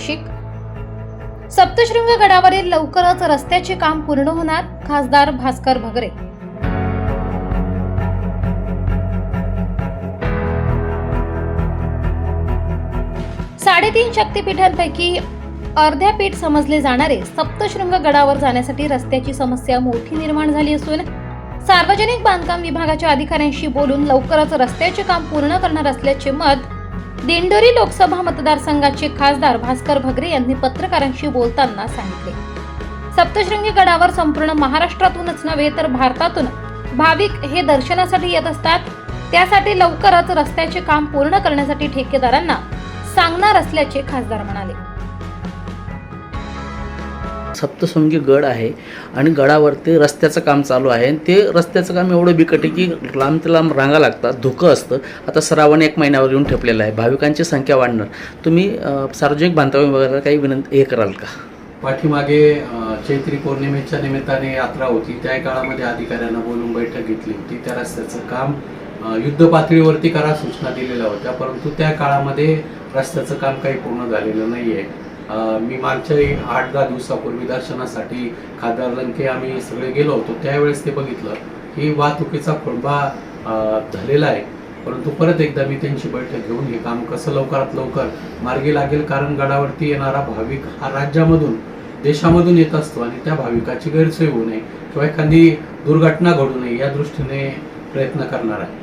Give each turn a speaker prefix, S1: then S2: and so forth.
S1: नाशिक. सप्तशृंग गडावरील लवकरच रस्त्याचे काम पूर्ण होणार खासदार भास्कर भगरे. साडेतीन शक्तिपीठांपैकी अर्ध्या पीठ समजले जाणारे सप्तशृंग गडावर जाण्यासाठी रस्त्याची समस्या मोठी निर्माण झाली असून सार्वजनिक बांधकाम विभागाच्या अधिकाऱ्यांशी बोलून लवकरच रस्त्याचे काम पूर्ण करणार असल्याचे मत दिंडोरी लोकसभा मतदारसंघाचे खासदार भास्कर भगरे यांनी पत्रकारांशी बोलताना सांगितले. सप्तशृंगी गडावर संपूर्ण महाराष्ट्रातूनच नव्हे तर भारतातून भाविक हे दर्शनासाठी येत असतात. त्यासाठी लवकरच रस्त्याचे काम पूर्ण करण्यासाठी ठेकेदारांना सांगणार असल्याचे खासदार म्हणाले.
S2: सप्तशृंगी गड आहे आणि गडावरती रस्त्याचं काम चालू आहे. आणि ते रस्त्याचं काम एवढं बिकट आहे की लांब ते लांब रांगा लागतात धुकं असतं. आता श्रावण एक महिन्यावर येऊन ठेपलेलं आहे. भाविकांची संख्या वाढणार. तुम्ही सार्वजनिक बांधकाम विभागाला काही विनंती हे कराल का?
S3: पाठीमागे चैत्री पौर्णिमेच्या निमित्ताने यात्रा होती. त्या काळामध्ये अधिकाऱ्यांना बोलून बैठक घेतली होती. त्या रस्त्याचं काम युद्ध पातळीवरती करा सूचना दिलेल्या होत्या. परंतु त्या काळामध्ये रस्त्याचं काम काही पूर्ण झालेलं नाही आहे मी मागच्याही आठ दहा दिवसापूर्वी दर्शनासाठी खासदार लंके आम्ही सगळे गेलो होतो. त्यावेळेस ते बघितलं की वाहतुकीचा खोळंबा झालेला आहे. परंतु परत एकदा मी त्यांची बैठक घेऊन हे काम कसं लवकरात लवकर मार्गी लागेल? कारण गडावरती येणारा भाविक हा राज्यामधून देशामधून येत असतो आणि त्या भाविकाची गैरसोय होऊ नये किंवा एखादी दुर्घटना घडू नये या दृष्टीने प्रयत्न करणार आहे.